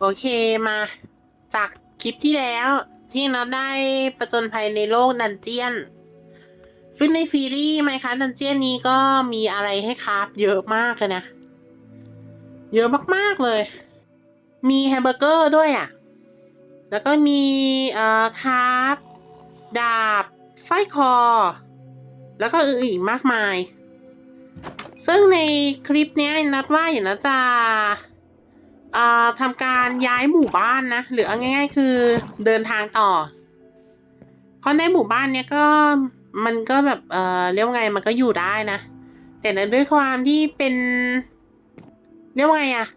โอเคมา จากคลิปที่แล้วที่เราได้ประจนภัยในโลกดันเจียน ซึ่งในซีรีส์ไหมคะดันเจียนนี้ก็มีอะไรให้คราฟเยอะมากเลยนะ เยอะมากๆเลย มีแฮมเบอร์เกอร์ด้วยอะ่ะ แล้วก็มีเอ่อคราฟดาบสร้อยคอ แล้วก็อื่นๆอีกมากมาย ซึ่งในคลิปนี้นัดว่าอย่างนัดจะ อ่าทำการย้ายหมู่บ้านนะหรือเอาง่าย ๆ คือเดินทางต่อ เพราะในหมู่บ้านเนี้ยก็มันก็แบบเอ่อเรียกว่าไงมันก็อยู่ได้นะแต่ในด้วยความที่เป็น เรียกว่าไงอะ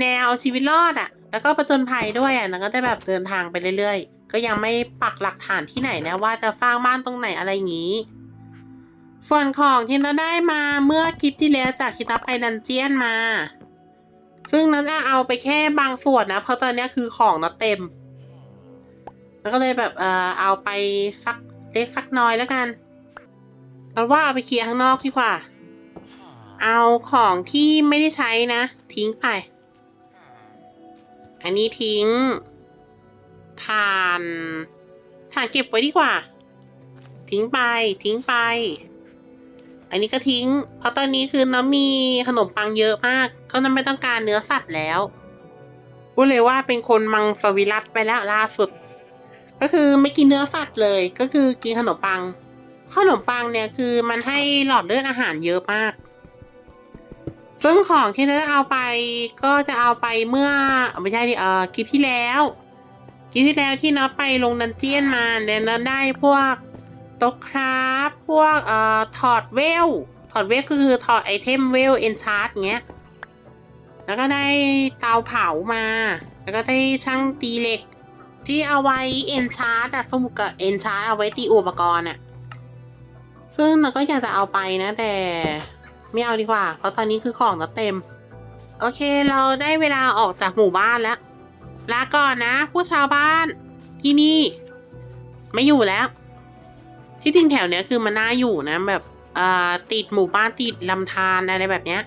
แนวเอาชีวิตรอดอะแล้วก็ประจนภัยด้วยอะแล้วก็ได้แบบเดินทางไปเรื่อยๆ ก็ยังไม่ปักหลักฐานที่ไหนนะว่าจะสร้างบ้านตรงไหนอะไรอย่างนี้ส่วนของที่เราได้มาเมื่อคลิปที่แล้วจากคิดรับไอดันเจียนมา ซึ่งนั้นจะเอาไปแค่บางส่วนนะ เพราะตอนนี้คือของเราเต็ม แล้วก็เลยแบบเออเอาไปสักเล็กสักน้อยแล้วกันเราว่าเอาไปเคลียร์ข้างนอกดีกว่า เอาของที่ไม่ได้ใช้นะ ทิ้งไป อันนี้ทิ้งทานทานเก็บไว้ดีกว่า ทิ้งไป ทิ้งไป อันนี้ก็ทิ้ง เพราะตอนนี้คือน้องมีขนมปังเยอะมากก็น้องไม่ต้องการเนื้อสัตว์แล้วพูดเลยว่าเป็นคนมังสวิรัตไปแล้วล่าสุด ก็คือไม่กินเนื้อสัตว์เลย ก็คือกินขนมปัง ขนมปังเนี่ยคือมันให้หลอดเลือดอาหารเยอะมาก ซึ่งของที่เราจะเอาไปก็จะเอาไปเมื่อไม่ใช่ดิเออคลิปที่แล้วคลิปที่แล้วที่น้องไปลงดันเจียนมาแล้วน้องได้พวก ต๊ะคราฟพวกเอ่อถอดเวล ถอดเวลก็คือถอดไอเทมเวลเอนชาร์ตเงี้ย แล้วก็ได้เตาเผามา แล้วก็ได้ช่างตีเหล็ก ที่เอาไว้เอนชาร์ตอะสมุกกับเอนชาร์ตเอาไว้ตีอุปกรณ์อะซึ่งเราก็อยากจะเอาไปนะ แต่ไม่เอาดีกว่า เพราะตอนนี้คือของเราเต็ม โอเคเราได้เวลาออกจากหมู่บ้านแล้วลาก่อนนะ ผู้ชาวบ้านที่นี่ ไม่อยู่แล้ว ที่จริงแถวเนี้ยคือมันน่าอยู่นะแบบอ่าติดหมู่บ้านติดลำธารอะไรแบบเนี้ย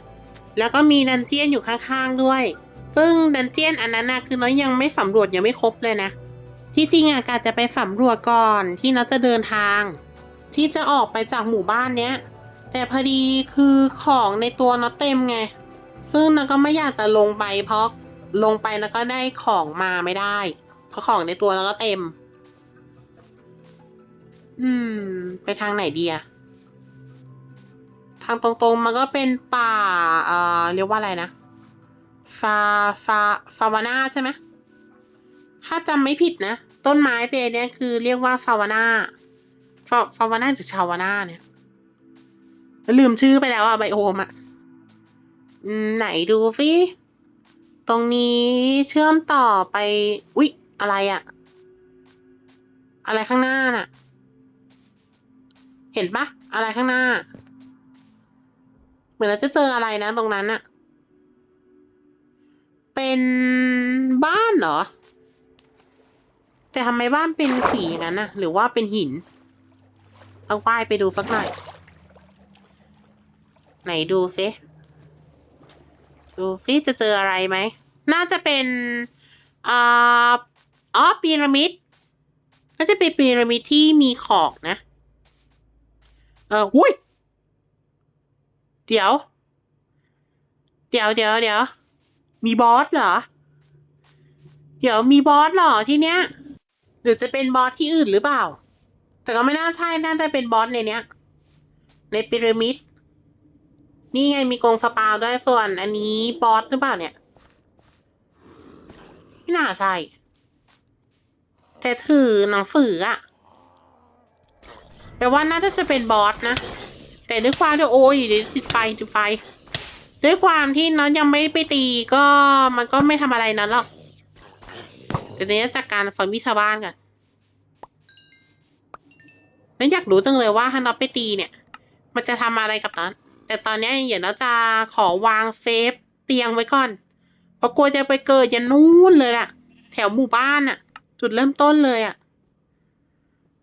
แล้วก็มีดันเจียนอยู่ข้างๆด้วย ซึ่งดันเจียนอันนั้นนะคือน้อยยังไม่สำรวจยังไม่ครบเลยนะ ที่จริงอะกาจะไปสำรวจก่อนที่น้าจะเดินทาง ที่จะออกไปจากหมู่บ้านเนี้ย แต่พอดีคือของในตัวน้าเต็มไง ซึ่งน้าก็ไม่อยากจะลงไปเพราะลงไปแล้วก็ได้ของมาไม่ได้ เพราะของในตัวเราก็เต็ม อืม ไปทางไหนดีอะทางตรงๆ มันก็เป็นป่า เอ่อ เรียกว่าอะไรนะ ฟา ฟา ฟาวาน่าใช่ไหม ถ้าจำไม่ผิดนะ ต้นไม้เปเนี้ยคือเรียกว่าฟาวาน่า ฟาฟาวาน่าหรือชาวาน่าเนี่ย ลืมชื่อไปแล้วอะไบโอมอะไหนดูสิตรงนี้เชื่อมต่อไป อุ๊ย อะไรอะอะไรข้างหน้าน่ะ เห็นปะอะไรข้างหน้า เหมือนเราจะเจออะไรนะตรงนั้นอะเป็นบ้านเหรอ แต่ทำไมบ้านเป็นสีอย่างนั้นนะหรือว่าเป็นหินต้องป้ายไปดูสักหน่อยไหนดูซิดูซิจะเจออะไรไหม น่าจะเป็นอ่าอ๋อพีระมิดน่าจะเป็นพีระมิดที่มีขอกนะ เอออุ้ย เดี๋ยว เดี๋ยวเดี๋ยวเดี๋ยว มีบอสเหรอ เดี๋ยวมีบอสเหรอที่เนี้ย หรือจะเป็นบอสที่อื่นหรือเปล่า แต่ก็ไม่น่าใช่ น่าจะเป็นบอสในเนี้ย ในพีระมิด นี่ไงมีกรงสปาวด้วยส่วน อันนี้บอสหรือเปล่าเนี่ย ไม่น่าใช่ แต่ถือหนังสืออะ แปลว่าน่าจะเป็นบอสนะ แต่ด้วยความที่โอ้ยเดี๋ยวติดไฟติดไฟ ด้วยความที่น้องยังไม่ไปตีก็มันก็ไม่ทำอะไรนั้นหรอกแต่เนี้ยจากการฟังวิชาวบ้านกันน้องอยากรู้จังเลยว่าถ้าน้องไปตีเนี่ย มันจะทำอะไรกับน้องแต่ตอนเนี้ยเดี๋ยวน้องจะขอวางเซฟเตียงไว้ก่อน เพราะกลัวจะไปเกิดยันนู่นเลยล่ะแถวหมู่บ้านอะจุดเริ่มต้นเลยอะ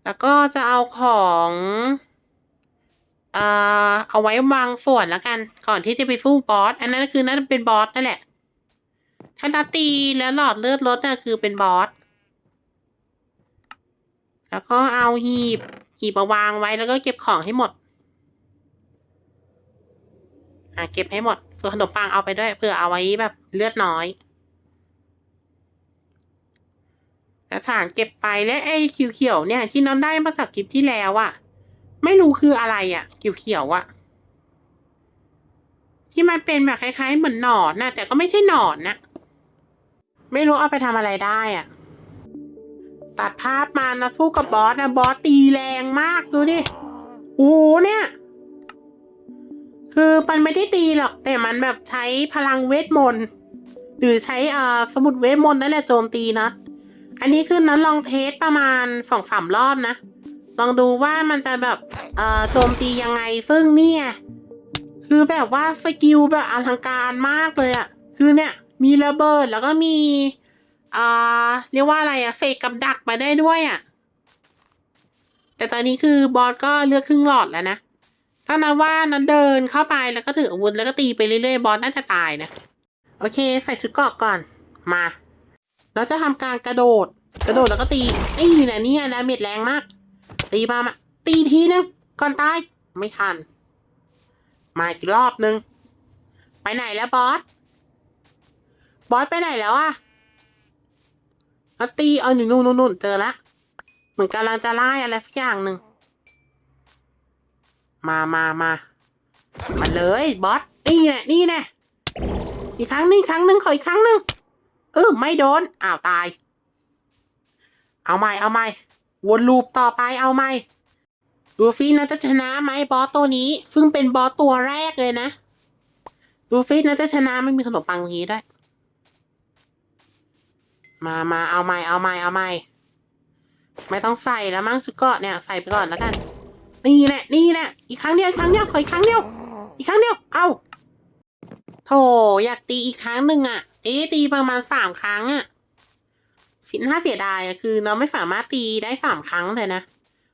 แล้วก็จะเอาของเอ่อเอาไว้วางส่วนแล้วกัน ก่อนที่จะไปฟู้บอส อันนั้นคือน่าจะเป็นบอสนั่นแหละทถ้านัดตีแล้วหลอดเลือดลดน่ะคือเป็นบอส แล้วก็เอาหีบ หีบมาวางไว้แล้วก็เก็บของให้หมด อะเก็บให้หมดส่วนขนมปังเอาไปด้วยเพื่อเอาไว้แบบเลือดน้อย แล้วฐานเก็บไปและไอ้เขียวๆเนี่ย ที่น้องได้มาจากคลิปที่แล้วอะไม่รู้คืออะไรอะเขียวๆอะที่มันเป็นแบบคล้ายๆเหมือนหนอนนะแต่ก็ไม่ใช่หนอนนะไม่รู้เอาไปทำอะไรได้อะตัดภาพมานะสู้กับบอสนะบอสตีแรงมากดูดิโอ้โหเนี่ย คือมันไม่ได้ตีหรอก แต่มันแบบใช้พลังเวทมนต์หรือใช้อ่อสมุดเวทมนต์นั่นแหละโจมตีนะ อันนี้คือนั้นลองเทสประมาณสองสามรอบนะ ลองดูว่ามันจะแบบเอ่อโจมตียังไงซึ่งเนี่ย คือแบบว่าสกิลแบบอลังการมากเลยอะคือเนี่ย มีระเบิดแล้วก็มีอ่าเรียกว่าอะไรอะเฟกกับดักมาได้ด้วยอะแต่ตอนนี้คือบอสก็เลือกครึ่งหลอดแล้วนะถ้านับว่านั้นเดินเข้าไปแล้วก็ถืออาวุธแล้วก็ตีไปเรื่อยๆบอสน่าจะตายนะ โอเค ใส่ชุดเกราะก่อนมา เราจะทำการกระโดด กระโดดแล้วก็ตีนี่นะนี่นะเม็ดแรงมาก ตีมามาตีทีนึงก่อนตายไม่ทัน มาอีกรอบนึง ไปไหนแล้วบอส บอสไปไหนแล้วอะแล้วตีเอาหนึ่งนู่นนู่นนู่นเจอละเหมือนกำลังจะไล่อะไรสักอย่างหนึ่ง มามามามาเลยบอส นี่แหละนี่แน่อีกครั้งนึงอีกครั้งหนึ่งขออีกครั้งหนึ่ง เออไม่โดน อ้าวตาย เอาใหม่ เอาใหม่ วนลูปต่อไปเอาใหม่ ดูฟี่นะจะชนะไหมบอสตัวนี้ซึ่งเป็นบอสตัวแรกเลยนะ ดูฟี่นะจะชนะไม่มีขนมปังตรงนี้ด้วย มามาเอาใหม่ เอาใหม่ เอาใหม่ ไม่ต้องใส่แล้วมั้งสุดกาะเนี่ย ใส่ไปก่อนแล้วกัน นี่แหละ นี่แหละ อีกครั้งเดียว อีกครั้งเดียวขออีกครั้งเดียว อีกครั้งเดียว เอาโธ่อยากตีอีกครั้งหนึ่งอะ เอ๊ตีประมาณสามครั้งอะฟินถ้าเสียดายอะคือเราไม่สามารถตีได้สามครั้งเลยนะ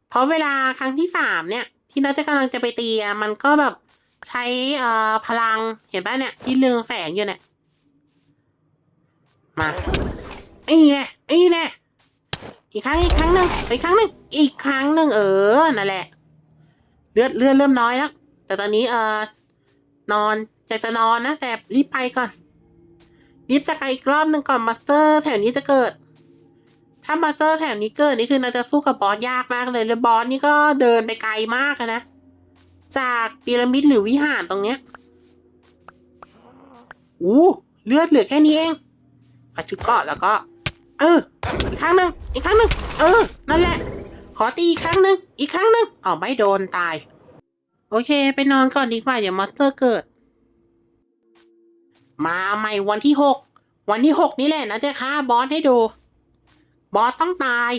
เพราะเวลาครั้งที่สามเนี่ย ที่เราจะกำลังจะไปตีอะมันก็แบบใช้เอ่อพลังเห็นป่ะเนี่ย ที่เรืองแฝงอยู่เนี่ยมาอีแน่อีแน่อีกครั้งอีกครั้งหนึ่งอีกครั้งหนึ่งอีกครั้งหนึ่งเออนั่นแหละ เลือดเลือดเริ่มน้อยแล้วแต่ตอนนี้เออนอนอยากจะนอนนะแต่รีบไปก่อน รีบจะไปอีกรอบหนึ่งก่อนมาสเตอร์แถวนี้จะเกิด ถ้ามาสเตอร์แถวนี้เกิดนี่คือเราจะสู้กับบอสยากมากเลยแล้วบอสนี่ก็เดินไปไกลมากนะ จากพีระมิดหรือวิหารตรงเนี้ยอู้เลือดเหลือแค่นี้เองปัดชุดเกาะแล้วก็ เออ อีกครั้งหนึ่งอีกครั้งหนึ่งเออ นั่นแหละ ขอตีอีกครั้งหนึ่งอีกครั้งหนึ่งอ๋อไม่โดนตาย โอเค ไปนอนก่อนดีกว่าอย่ามอสเตอร์เกิด มาใหม่วันที่หกวันที่หกนี่แหละนะจะฆ่าบอสให้ดู บอสต้องตาย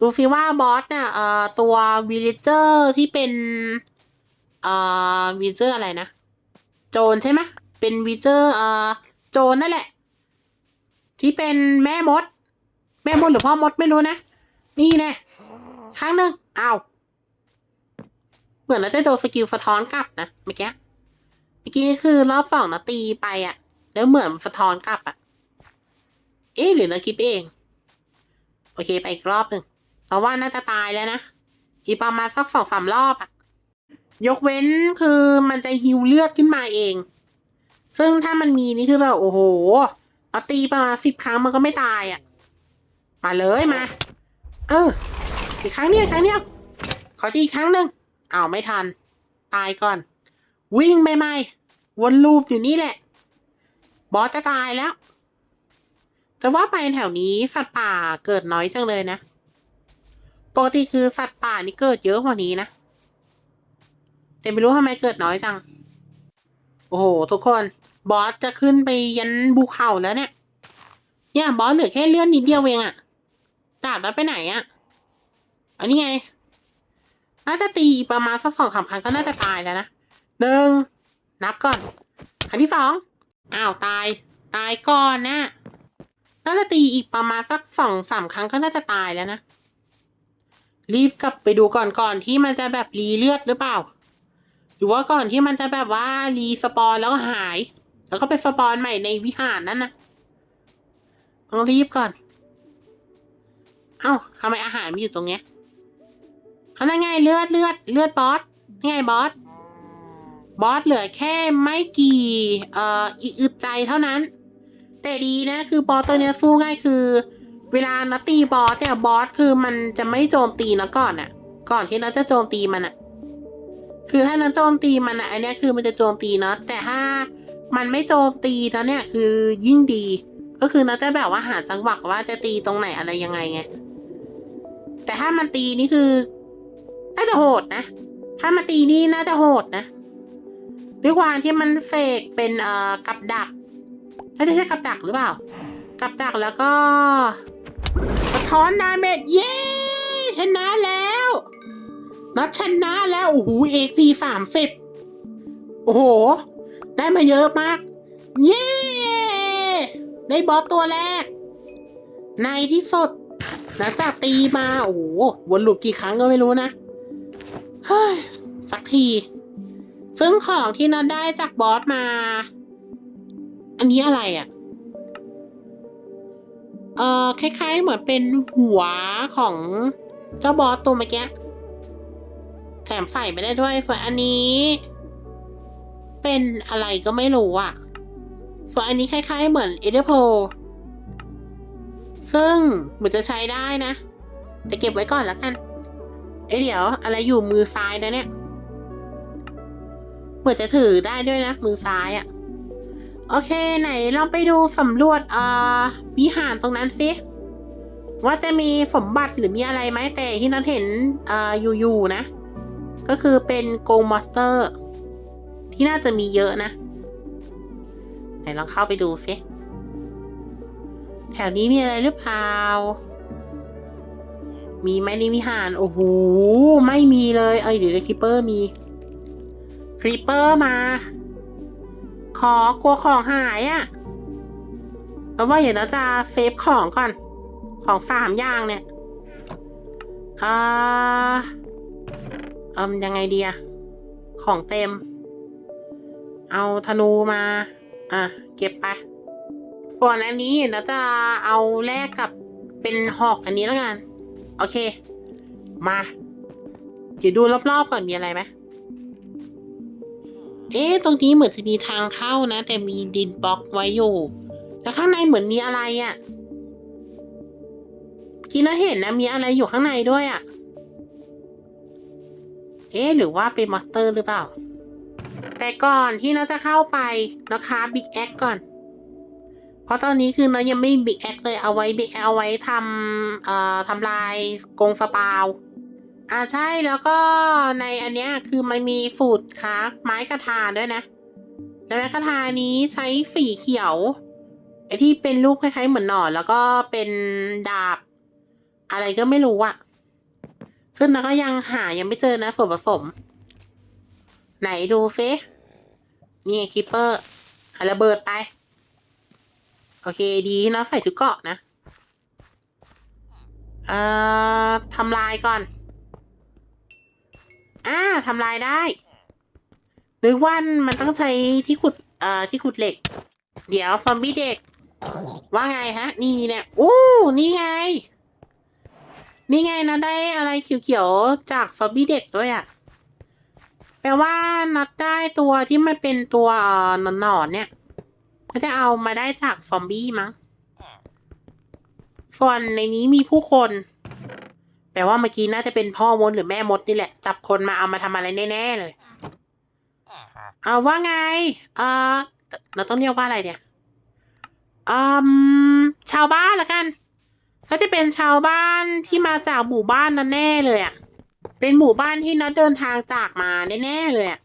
ดูฟิว่าบอสเนี่ยเอ่อตัววิลเลเจอร์ที่เป็นเอ่อวิลเลเจอร์อะไรนะ โจรใช่ไหมเป็นวิลเลเจอร์เอ่อโจรนั่นแหละ ที่เป็นแม่มด แม่มดหรือพ่อมดไม่รู้นะ นี่แน่ครั้งหนึ่งอ้าวเหมือนเราจะโดนสกิลสะท้อนกลับนะเมื่อกี้ มื่อกี้คือรอบสองนะตีไปอะ แล้วเหมือนสะท้อนกลับอะเอ๊ะหรือเราคิดเอง โอเคไปอีกรอบหนึ่งเพราะว่าน่าจะตายแล้วนะ อีกประมาณสักสองสามรอบอะยกเว้นคือมันจะฮิวเลือดขึ้นมาเอง ซึ่งถ้ามันมีนี่คือแบบโอ้โหเราตีประมาณสิบครั้งมันก็ไม่ตายอะมาเลยมา เออ อีกครั้งเดียครั้งเดียขอตีอีกครั้งหนึ่งอ้าวไม่ทัน ตายก่อน วิ่งไปไหม่วนลูปอยู่นี่แหละ บอสจะตายแล้ว แต่ว่าไปแถวนี้สัตว์ป่าเกิดน้อยจังเลยนะ ปกติคือสัตว์ป่านี่เกิดเยอะกว่านี้นะ แต่ไม่รู้ทำไมเกิดน้อยจัง โอ้โห ทุกคน บอสจะขึ้นไปยันภูเขาแล้วเนี่ย เนี่ยบอสเหลือแค่เลื่อนนิดเดียวเองอะดาบแล้วไปไหนอะอันนี้ไง น่าจะตีประมาณสักสองสามครั้งก็น่าจะตายแล้วนะ หนึ่งนับก่อนครั้งที่สองอ้าวตาย ตายก่อนนะน่าจะตีอีกประมาณสักสองสามครั้งก็น่าจะตายแล้วนะ รีบกลับไปดูก่อนก่อนที่มันจะแบบรีเลือดหรือเปล่า หรือว่าก่อนที่มันจะแบบว่ารีสปอนแล้วก็หาย แล้วก็ไปสปอนใหม่ในวิหารนั่นนะต้องรีบก่อน เอ้าทำไมอาหารมีอยู่ตรงเนี้ยเอานั่นไงเลือดเลือดเลือดบอสไงบอส บอสเหลือแค่ไม่กี่เอ่ออีอึดใจเท่านั้น แต่ดีนะคือบอสตัวเนี้ยสู้ง่ายคือ เวลานัดตีบอสเนี่ยบอสคือมันจะไม่โจมตีนะก่อนอะก่อนที่นัดจะโจมตีมันอะคือถ้านัดโจมตีมันอะอันเนี้ยคือมันจะโจมตีเนาะแต่ถ้ามันไม่โจมตีแล้วเนี่ยคือยิ่งดี ก็คือนัดจะแบบว่าหาจังหวะว่าจะตีตรงไหนอะไรยังไงไงแต่ถ้ามันตีนี่คือน่าจะโหดนะ ถ้ามาตีนี่น่าจะโหดนะ ด้วยความที่มันเฟกเป็นเอ่อกับดักไม่ได้ใช่กับดักหรือเปล่า กับดักแล้วก็ สะท้อนดาเมจเย้ชนะแล้วนัดชนะแล้วโอ้โหเอ็กพีสามสิบโอ้โห ได้มาเยอะมาก เย้ ได้บอสตัวแรก ในที่สุดหลังจากตีมา โอ้โหวนลูปกี่ครั้งก็ไม่รู้นะ เฮ้ย สักที ซึ่งของที่นัดได้จากบอสมา อันนี้อะไรอะ่ะ เอ่อคล้ายๆ เหมือนเป็นหัวของเจ้าบอสตัวเมื่อกี้ แถมใส่ไม่ได้ด้วยส่วนอันนี้ เป็นอะไรก็ไม่รู้อะส่วนอันนี้คล้ายๆ เหมือนเอเดโพซึ่งเหมือนจะใช้ได้นะ แต่เก็บไว้ก่อนแล้วกัน เอ้ยเดี๋ยว อะไรอยู่มือซ้ายนะเนี่ย มือนจะถือได้ด้วยนะ มือซ้ายอะโอเค ไหนลองไปดูสำรวจเอ่อวิหารตรงนั้นสิว่าจะมีสมบัติหรือมีอะไรไหมแต่ที่นัทเห็นเอ่ออยู่ๆนะ ก็คือเป็นโกงมอสเตอร์ ที่น่าจะมีเยอะนะไหนลองเข้าไปดูสิแถวนี้มีอะไรหรือเปล่า มีไหมในวิหาร โอ้โห ไม่มีเลย เอ้ยเดี๋ยวคิปเปอร์มี ริปเปอร์มา ขอกลัวของหายอะ่ะเพราะว่าอย่างเราจะเซฟของก่อน ของสามอย่างเนี่ยอ่าเอิมยังไงดีอะของเต็ม เอาธนูมา อะ เก็บไปส่วนอันนี้เราจะเอาแลกกับเป็นหอกอันนี้แล้วกัน โอเค มา เดี๋ยวดูรอบๆก่อนมีอะไรไหม เอ๊ะตรงนี้เหมือนจะมีทางเข้านะ แต่มีดินบล็อกไว้อยู่แต่ข้างในเหมือนมีอะไรอะ่ะกินแล้วเห็นนะมีอะไรอยู่ข้างในด้วยอะ่ะ เอ๊ะหรือว่าเป็นมอสเตอร์หรือเปล่า แต่ก่อนที่เราจะเข้าไปนะคะบิ๊กแอคก่อน เพราะตอนนี้คือเรายังไม่บิ๊กแอคเลยเอาไว้บิ๊กเอาไว้ทำเอ่อทำลายกงสปาว อ่าใช่แล้วก็ในอันเนี้ยคือมันมีสูตรครับไม้กระทาด้วยนะแล้วไม้กระทานี้ใช้สีเขียวไอที่เป็นลูกคล้ายๆเหมือนหนอนแล้วก็เป็นดาบ อะไรก็ไม่รู้อะซึ่งเราก็ยังหายังไม่เจอนะส่วนผสม ไหนดูเฟนี่คิปเปอร์อะระเบิดไป โอเคดีนะใส่ชุดเกาะนะ เอ่อทำลายก่อน อ่าทำลายได้หรือว่ามันต้องใช้ที่ขุด เอ่อ ที่ขุดเหล็ก เดี๋ยวฟอมบี้เด็ก ว่าไงฮะ นี่เนี่ยอู้นี่ไง นี่ไงนะได้อะไรเขียวๆ จากฟอมบี้เด็กด้วยอะ่ะแปลว่านัดได้ตัวที่มันเป็นตัวเอ่อหนอนๆเนี่ยก็จะเอามาได้จากฟอมบี้มั้งส่วนในนี้มีผู้คน แปลว่าเมื่อกี้น่าจะเป็นพ่อมดหรือแม่มดนี่แหละ จับคนมาเอามาทำอะไรแน่ๆเลยเอาว่าไง เออเราต้องเรียกว่าอะไรเนี่ยอืมชาวบ้านละกันถ้าจะเป็นชาวบ้านที่มาจากหมู่บ้านนั้นแน่เลยอะ่ะ เป็นหมู่บ้านที่นัดเดินทางจากมาแน่ๆเลยอะ่ะ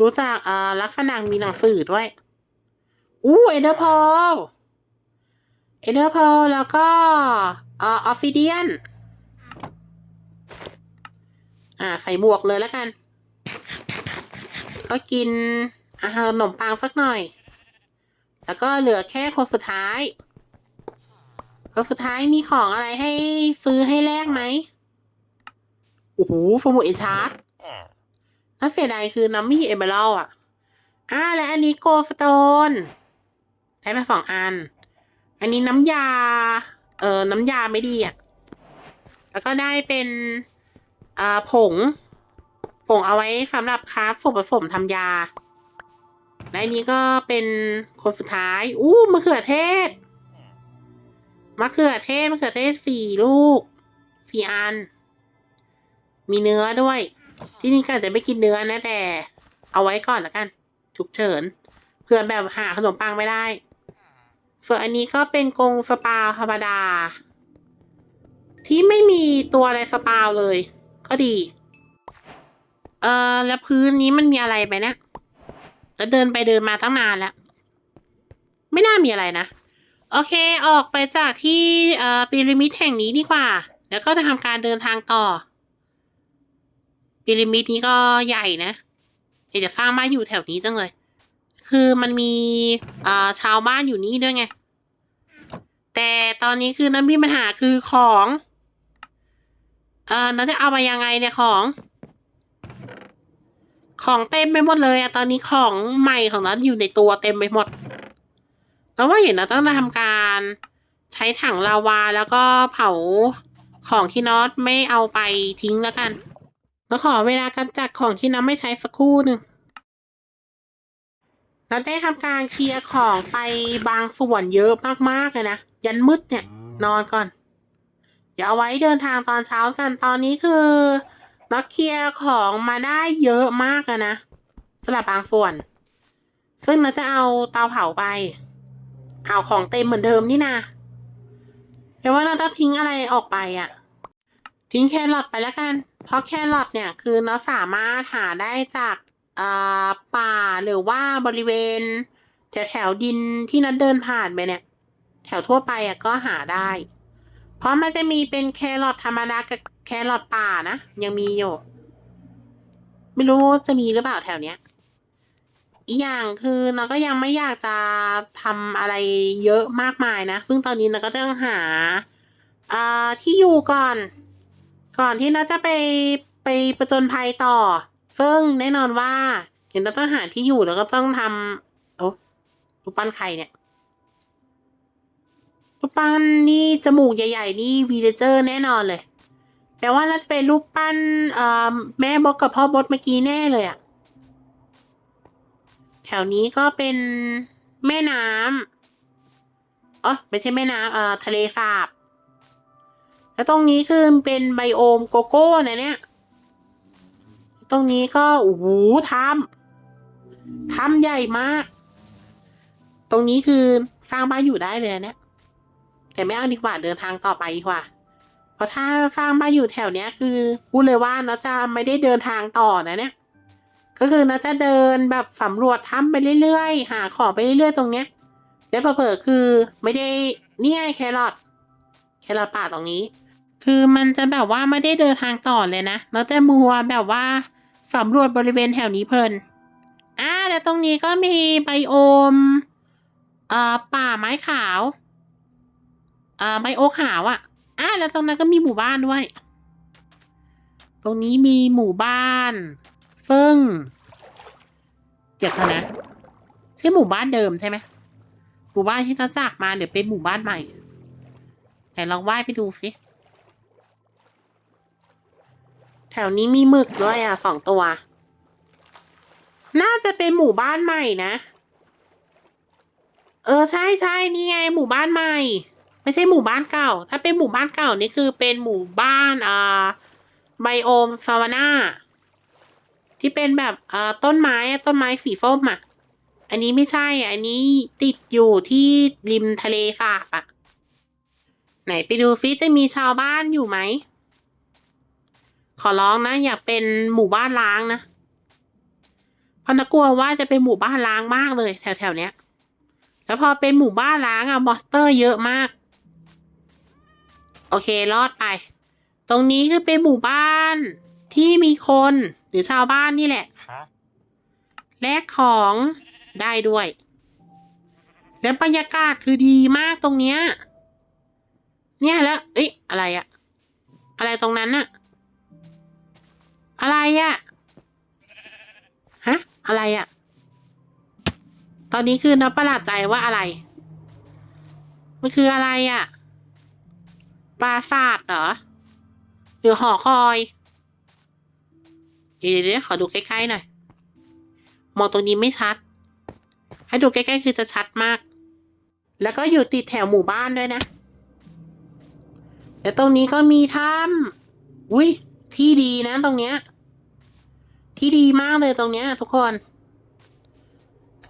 รู้จักเอ่อลักษณะมีหนังสือด้วย อู้เอเดอร์พอลเอเดอร์พอลแล้วก็เอ่อออฟฟิเดียน อ่าใส่หมวกเลยแล้วกัน ก็กินอาหารขนมปังสักหน่อย แล้วก็เหลือแค่คนสุดท้าย คนสุดท้ายมีของอะไรให้ซื้อให้แลกไหมโอ้โหฟอร์มูเอชาร์ดน่าเสียดายคือน้ำมี่เอเมอรัลอะ อ่า และอันนี้โกลสโตนใช้มาสองอัน อันนี้น้ำยา เออน้ำยาไม่ดีอะ แล้วก็ได้เป็น อ่าผง ผงเอาไว้สำหรับคราฟส่วนผสมทำยา และนนี้ก็เป็นคนสุดท้าย อู้มะเขือเทศ มะเขือเทศมะเขือเทศสี่ลูกสี่อัน มีเนื้อด้วย ที่นี่ก็จะไม่กินเนื้อนะแต่ เอาไว้ก่อนละกันฉุกเฉินเพื่อแบบหาขนมปังไม่ได้ส่วนอันนี้ก็เป็นกรงสปาธรรมดา ที่ไม่มีตัวอะไรสปาเลย ก็ดี เออแล้วพื้นนี้มันมีอะไรไหมนะแล้วเดินไปเดินมาตั้งนานแล้ว ไม่น่ามีอะไรนะ โอเคออกไปจากที่เอ่อพีระมิดแห่งนี้ดีกว่า แล้วก็จะทำการเดินทางต่อพีระมิดนี้ก็ใหญ่นะอยากจะสร้างบ้านอยู่แถวนี้จังเลย คือมันมีเอ่อชาวบ้านอยู่นี่ด้วยไง แต่ตอนนี้คือน้ำมีปัญหาคือของ เอ่อน้าจะเอามายังไงเนี่ยของ ของเต็มไปหมดเลยอะตอนนี้ของใหม่ของนั้นอยู่ในตัวเต็มไปหมดแล้วว่าเห็นเราต้องทำการใช้ถังลาวาแล้วก็เผาของที่น็อตไม่เอาไปทิ้งแล้วกัน แล้วขอเวลากำจัดของที่น็อตไม่ใช้สักครู่หนึ่งเราได้ทำการเคลียร์ของไปบางส่วนเยอะมากๆเลยนะ ยันมืดเนี่ย นอนก่อน ดี๋ยวเอาไว้เดินทางตอนเช้ากันตอนนี้คือน็อตเคลียร์ของมาได้เยอะมากนะสำหรับบางส่วน ซึ่งเราจะเอาเตาเผาไปเอาของเต็มเหมือนเดิมนี่นะแปลว่าเราต้องทิ้งอะไรออกไปอะทิ้งแครอทไปแล้วกัน เพราะแครอทเนี่ยคือเราสามารถหาได้จากาป่าหรือว่าบริเวณ แถวแถวดินที่นัดเดินผ่านไปเนี่ย แถวทั่วไปอะก็หาได้ เพราะมันจะมีเป็นแครอทธรรมดากับแครอทป่านะ ยังมีอยู่ ไม่รู้จะมีหรือเปล่าแถวเนี้ย อีกอย่างคือเราก็ยังไม่อยากจะทำอะไรเยอะมากมายนะ ซึ่งตอนนี้เราก็ต้องหาอ่าที่อยู่ก่อน ก่อนที่เราจะไปไปประจนภัยต่อ ซึ่งแน่นอนว่าเห็นเราต้องหาที่อยู่แล้วก็ต้องทำโอ้รูปปั้นใครเนี่ย รูปปั้นนี่จมูกใหญ่ ๆ นี่วีเลเจอร์แน่นอนเลยแปลว่าเราจะเป็นรูปปั้นแม่บดกับพ่อบดเมื่อกี้แน่เลยอะแถวนี้ก็เป็นแม่น้ำอ๋อไม่ใช่แม่น้ำเอ่อทะเลสาบ แล้วตรงนี้คือเป็นไบโอมโกโก้นะเนี่ย ตรงนี้ก็โอ้โหถ้ำถ้ำใหญ่มาก ตรงนี้คือสร้างบ้านอยู่ได้เลยเนี่ย แต่ไม่เอาดีกว่าเดินทางต่อไปดีกว่า เพราะถ้าสร้างบ้าอยู่แถวเนี้ยคือพูดเลยว่าเราจะไม่ได้เดินทางต่อนะเนี่ยก็คือเราจะเดินแบบสำรวจถ้ำไปเรื่อยๆ หาของไปเรื่อยๆ ตรงเนี้ยแล้วเผลอๆคือไม่ได้เนี่ยแครอทแครอทป่าตรงนี้ คือมันจะแบบว่าไม่ได้เดินทางต่อเลยนะเราจะมัวแบบว่าสำรวจบริเวณแถวนี้เพลินอ่าแล้วตรงนี้ก็มีไบโอม เอ่อ ป่าไม้ขาว อ่อไบโอขาวอะ่ะอ่าแล้วตรงนั้นก็มีหมู่บ้านด้วย ตรงนี้มีหมู่บ้าน ซึ่งเดี๋ยวก่อนะใช่หมู่บ้านเดิมใช่ไหมหมู่บ้านที่เราจากมาเดี๋ยวเป็นหมู่บ้านใหม่แต่ลองว่ายไปดูสิแถวนี้มีหมึกด้วยอะสองตัว น่าจะเป็นหมู่บ้านใหม่นะ เออใช่ใช่นี่ไง หมู่บ้านใหม่ ไม่ใช่หมู่บ้านเก่า ถ้าเป็นหมู่บ้านเก่านี่คือเป็นหมู่บ้านอ่าไบโอมฟาวาน่าที่เป็นแบบเอ่อต้นไม้ต้นไม้สีส้มอะ อันนี้ไม่ใช่ อันนี้ติดอยู่ที่ริมทะเลสาบอะ ไหนไปดูฟิจะมีชาวบ้านอยู่ไหม ขอร้องนะ อยากเป็นหมู่บ้านล้างนะเพราะนักกลัวว่าจะเป็นหมู่บ้านล้างมากเลย แถวๆเนี้ย แล้วพอเป็นหมู่บ้านล้างอะมอสเตอร์เยอะมาก โอเครอดไป ตรงนี้คือเป็นหมู่บ้านที่มีคนหรือชาวบ้านนี่แหละ Huh? แลกของได้ด้วย แล้วบรรยากาศคือดีมากตรงเนี้ย เนี่ยแล้วเอ้ยอะไรอะอะไรตรงนั้นอะอะไรอะฮะอะไรอะตอนนี้คือนับประหลาดใจว่าอะไร มันคืออะไรอะ่ะ ปราสาทเหรอ หรือหอคอยเดี๋ยวเดี๋ยวขอดูใกล้ๆหน่อย มองตรงนี้ไม่ชัด ให้ดูใกล้ๆคือจะชัดมาก แล้วก็อยู่ติดแถวหมู่บ้านด้วยนะแล้วตรงนี้ก็มีถ้ำอุ้ยที่ดีนะตรงเนี้ย ที่ดีมากเลยตรงเนี้ย ทุกคน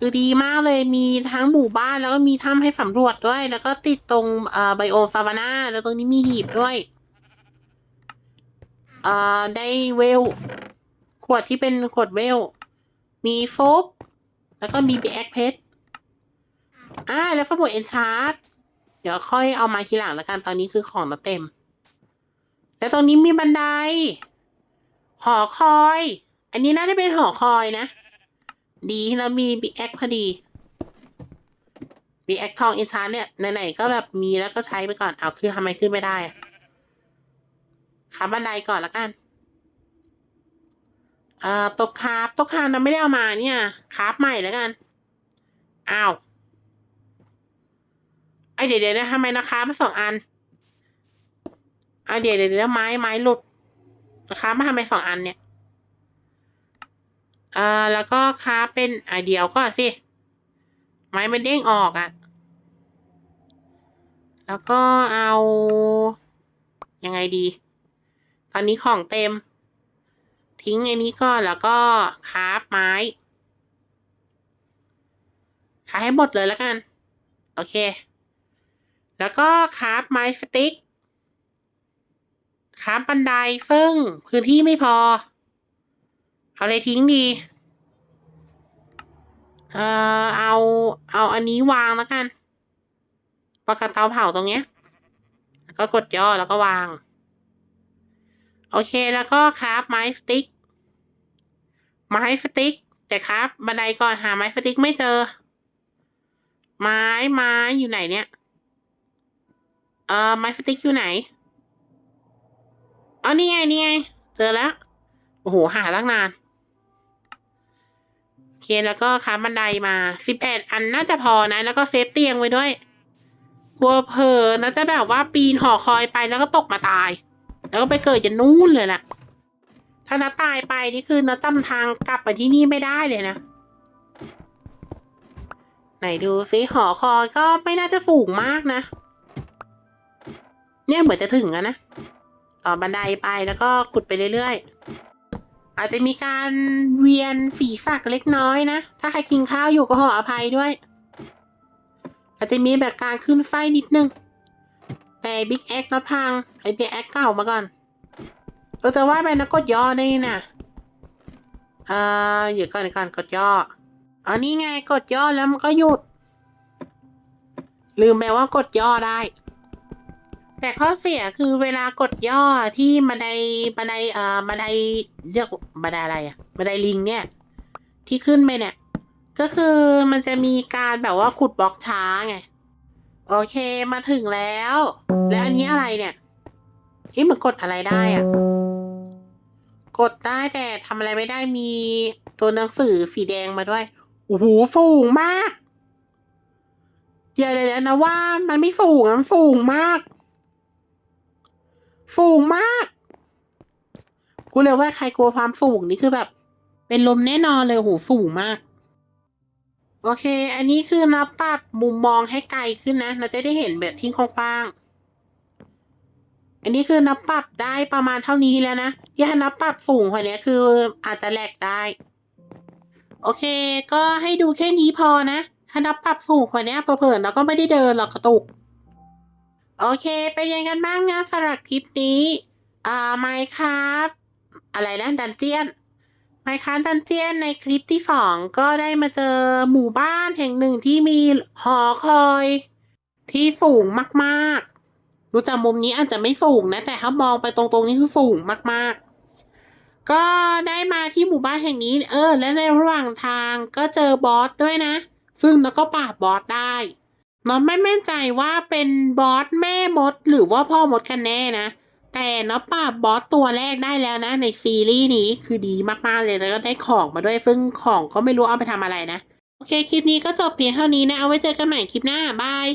คือดีมากเลยมีทั้งหมู่บ้านแล้วก็มีถ้ำให้สำรวจด้วย แล้วก็ติดตรงไบโอมฟาวานาแล้วตรงนี้มีหีบด้วยเอ่อได้เวล ขวดที่เป็นขวดเวล มีโฟบแล้วก็มีบีแอคเพชอ่าแล้วสมุดเอนชาร์ดเดี๋ยวค่อยเอามาทีหลังแล้วกันตอนนี้คือของเราเต็ม แล้วตรงนี้มีบันได หอคอย อันนี้น่าจะเป็นหอคอยนะ ดีที่เรามีบิ๊กแอคพอดีบิ๊กแอคทองอินชาร์เนี่ยไหนๆก็แบบมีแล้วก็ใช้ไปก่อน เอาคือทำไมขึ้นไม่ได้ขาบันไดก่อนละกันเอ่อตกคาบตกคาบเราไม่ได้เอามาเนี่ยคาบใหม่แล้วกันอ้าวไอเดี๋ยวเดี๋ยวนะทำไมนะคาร์บมาสองอันไอเดี๋ยวเดี๋ยวเดียไม้ไม้หลุดคาร์บมาทำไมสองอันเนี่ย อ่าแล้วก็ค้าเป็นอ่าเดียวก่อนสิ ไม้มันเด้งออกอะ่ะ แล้วก็เอา ยังไงดี ตอนนี้ของเต็ม ทิ้งไอ้นี้ก่อนแล้วก็คราฟไม้คราฟให้หมดเลยแล้วกัน โอเค แล้วก็คราฟไม้สติ๊กคราฟบันไดเฟิ่งพื้นที่ไม่พอ เอาอะไรทิ้งดี เอ่อ เอา เอาอันนี้วางแล้วกันประกับเตาเผาตรงเนี้ย แล้วก็กดย่อแล้วก็วาง โอเคแล้วก็คราฟไม้สติ๊ก ไม้สติ๊กแต่ครับ บันไดก่อนหาไม้สติ๊กไม่เจอ ไม้ไม้อยู่ไหนเนี่ย เอ่อ ไม้สติ๊กอยู่ไหนอ๋อนี่ไงนี่ไง เจอแล้ว โอ้โห หาตั้งนาน แล้วก็ค้าบันไดมาสิบแปดอันน่าจะพอนะ แล้วก็เซฟเตียงไว้ด้วย กลัวเพอนะจะแบบว่าปีนหอคอยไปแล้วก็ตกมาตาย แล้วก็ไปเกิดจะนู่นเลยแหละถ้านัดตายไปนี่คือนัดจำทางกลับไปที่นี่ไม่ได้เลยนะ ไหนดูซิหอคอยก็ไม่น่าจะฝูงมากนะ เนี่ยเหมือนจะถึงอะนะ ต่อบันไดไปแล้วก็ขุดไปเรื่อยๆ อาจจะมีการเวียนฝีฝักเล็กน้อยนะ ถ้าใครกินข้าวอยู่ก็ขออภัยด้วย อาจจะมีแบบการขึ้นไฟนิดนึง แต่บิ๊กแอคนัดพังไอบิ๊กแอคเก่ามาก่อนเออจะว่าไปนะกดย่อได้นี่นะเอ่อเดี๋ยวก่อนก่อนกดย่ออ๋อนี่ไงกดย่อแล้วมันก็หยุด ลืมไปว่ากดย่อได้ แต่ข้อเสียคือเวลากดย่อที่บันไดบันไดเอ่อบันไดเรียกบันไดอะไรอะบันไดลิงเนี่ย ที่ขึ้นไปเนี่ย ก็คือมันจะมีการแบบว่าขุดบล็อกช้าไง โอเคมาถึงแล้ว แล้วอันนี้อะไรเนี่ยเฮ้ยมันกดอะไรได้อะกดได้แต่ทำอะไรไม่ได้มีตัวหนังสือสีแดงมาด้วยโอ้โหฝูงมาก เดี๋ยวเดี๋ยวนะว่ามันไม่ฝูงมันฝูงมาก ฝูงมาก กูเลยว่าใครกลัวความฝูงนี่คือแบบ เป็นลมแน่นอนเลยโอ้โหฝูงมาก โอเค อันนี้คือนับปรับมุมมองให้ไกลขึ้นนะ เราจะได้เห็นแบบที่กว้างๆอันนี้คือนับปรับได้ประมาณเท่านี้แล้วนะที่านับปรับฝูงกว่านี้คืออาจจะแหลกได้ โอเค ก็ให้ดูแค่นี้พอนะ ถ้านับปรับฝูงกว่านี้เผลอๆเราก็ไม่ได้เดินหรอกกระตุก โอเค เป็นยังไงกันบ้างนะสำหรับคลิปนี้อ่าไมค์ครับอะไรนะดันเจียนไมค์ครับดันเจียนในคลิปที่สองก็ได้มาเจอหมู่บ้านแห่งหนึ่งที่มีหอคอย ที่สูงมากๆดูจากมุมนี้อาจจะไม่สูงนะ แต่ถ้ามองไปตรงๆ นี่คือสูงมากๆ ก็ได้มาที่หมู่บ้านแห่งนี้ เออ และในระหว่างทางก็เจอบอสด้วยนะ ซึ่งแล้วก็ปราบบอสได้ น็อตไม่แน่ใจว่าเป็นบอสแม่มด หรือว่าพ่อมดกันแน่นะ แต่น็อตปราบบอสตัวแรกได้แล้วนะ ในซีรีส์นี้คือดีมากๆเลยแล้วก็ได้ของมาด้วยซึ่งของก็ไม่รู้เอาไปทำอะไรนะ โอเค คลิปนี้ก็จบเพียงเท่านี้นะ เอาไว้เจอกันใหม่คลิปหน้า บาย